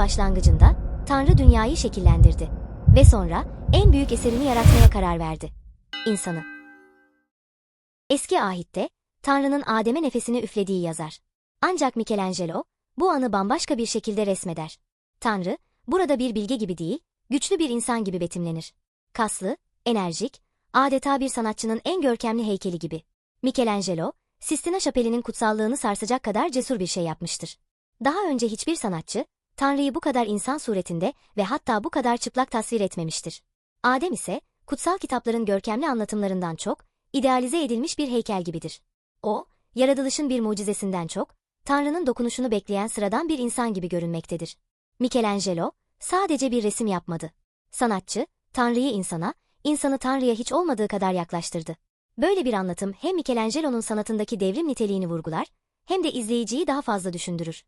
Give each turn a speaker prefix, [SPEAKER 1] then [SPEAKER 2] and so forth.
[SPEAKER 1] başlangıcında Tanrı dünyayı şekillendirdi ve sonra en büyük eserini yaratmaya karar verdi. İnsanı. Eski ahitte Tanrı'nın Adem'e nefesini üflediği yazar. Ancak Michelangelo bu anı bambaşka bir şekilde resmeder. Tanrı burada bir bilge gibi değil, güçlü bir insan gibi betimlenir. Kaslı, enerjik, adeta bir sanatçının en görkemli heykeli gibi. Michelangelo, Sistina Şapeli'nin kutsallığını sarsacak kadar cesur bir şey yapmıştır. Daha önce hiçbir sanatçı, Tanrı'yı bu kadar insan suretinde ve hatta bu kadar çıplak tasvir etmemiştir. Adem ise, kutsal kitapların görkemli anlatımlarından çok, idealize edilmiş bir heykel gibidir. O, yaratılışın bir mucizesinden çok, Tanrı'nın dokunuşunu bekleyen sıradan bir insan gibi görünmektedir. Michelangelo, sadece bir resim yapmadı. Sanatçı, Tanrı'yı insana, insanı Tanrı'ya hiç olmadığı kadar yaklaştırdı. Böyle bir anlatım hem Michelangelo'nun sanatındaki devrim niteliğini vurgular, hem de izleyiciyi daha fazla düşündürür.